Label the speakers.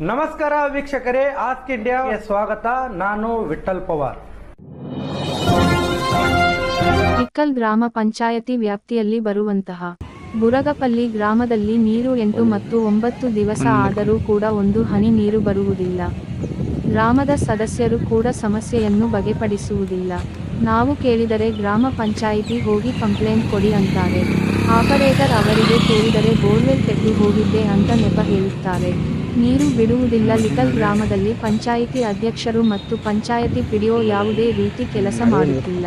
Speaker 1: ನಮಸ್ಕಾರ ವೀಕ್ಷಕರೇ, ಆಸ್ಕ್ ಇಂಡಿಯಾಗೆ ಸ್ವಾಗತ. ನಾನು ವಿಠಲ್ ಪವಾರ್.
Speaker 2: ಇಕ್ಕಲ್ ಗ್ರಾಮ ಪಂಚಾಯತಿ ವ್ಯಾಪ್ತಿಯಲ್ಲಿ ಬರುವಂತಹ ಬುರಗಪಲ್ಲಿ ಗ್ರಾಮದಲ್ಲಿ ನೀರು ಎಂಟು ಮತ್ತು ಒಂಬತ್ತು ದಿವಸ ಆದರೂ ಕೂಡ ಒಂದು ಹನಿ ನೀರು ಬರುವುದಿಲ್ಲ. ಗ್ರಾಮದ ಸದಸ್ಯರು ಕೂಡ ಸಮಸ್ಯೆಯನ್ನು ಬಗೆಪಡಿಸುವುದಿಲ್ಲ. ನಾವು ಕೇಳಿದರೆ ಗ್ರಾಮ ಪಂಚಾಯಿತಿ ಹೋಗಿ ಕಂಪ್ಲೇಂಟ್ ಕೊಡಿ ಅಂತಾರೆ. ಆಪರೇಟರ್ ಅವರಿಗೆ ಕೇಳಿದರೆ ಬೋರ್ವೆಲ್ ತೆಗೆದು ಹೋಗಿದ್ದೆ ಅಂತ ನೆಪ ಹೇಳುತ್ತಾರೆ. ನೀರು ಬಿಡುವುದಿಲ್ಲ ಲಿಟಲ್ ಗ್ರಾಮದಲ್ಲಿ ಪಂಚಾಯಿತಿ ಅಧ್ಯಕ್ಷರು ಮತ್ತು ಪಂಚಾಯತಿ ಪಿಡಿಒ ಯಾವುದೇ ರೀತಿ ಕೆಲಸ ಮಾಡುತ್ತಿಲ್ಲ